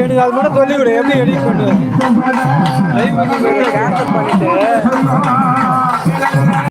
எனக்கு அது மட்டும் சொல்லிவிடு எப்படி எடிட் பண்ணுவேன்